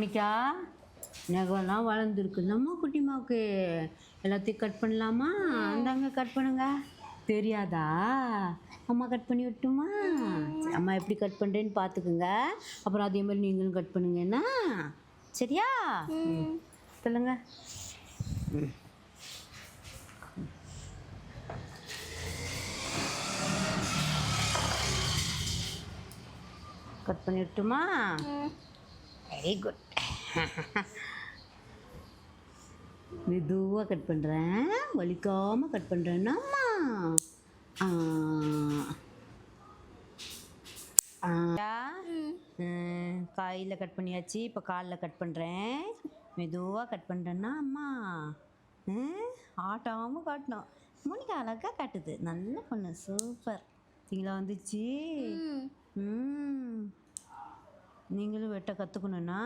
Monica நகம்லாம் வளர்ந்துருக்குல்லம்மா குட்டிமாவுக்கு எல்லாத்தையும் cut பண்ணலாமா? அந்தாங்க cut பண்ணுங்க. தெரியாதா? அம்மா கட் பண்ணி விட்டுமா? அம்மா எப்படி கட் பண்ணுறேன்னு பார்த்துக்குங்க அப்புறம் அதே மாதிரி நீங்களும் கட் பண்ணுங்க. என்ன? சரியா. சொல்லுங்க. ம். கட் பண்ணி விட்டுமா? வெரி குட் மெதுவாக கட் பண்ணுறேன் வலிக்காமல் கட் பண்ணுறேன்னாம்மா காயில் கட் பண்ணியாச்சு. இப்போ காலில் கட் பண்ணுறேன் மெதுவாக கட் பண்ணுறேன்னா அம்மா. ஆட்டாமல் காட்டணும். மோனிகா அழகாக காட்டுது. நல்ல பொண்ணு. சூப்பர். திங்களா வந்துச்சு. நீங்களும் வெட்ட கற்றுக்கணுன்னா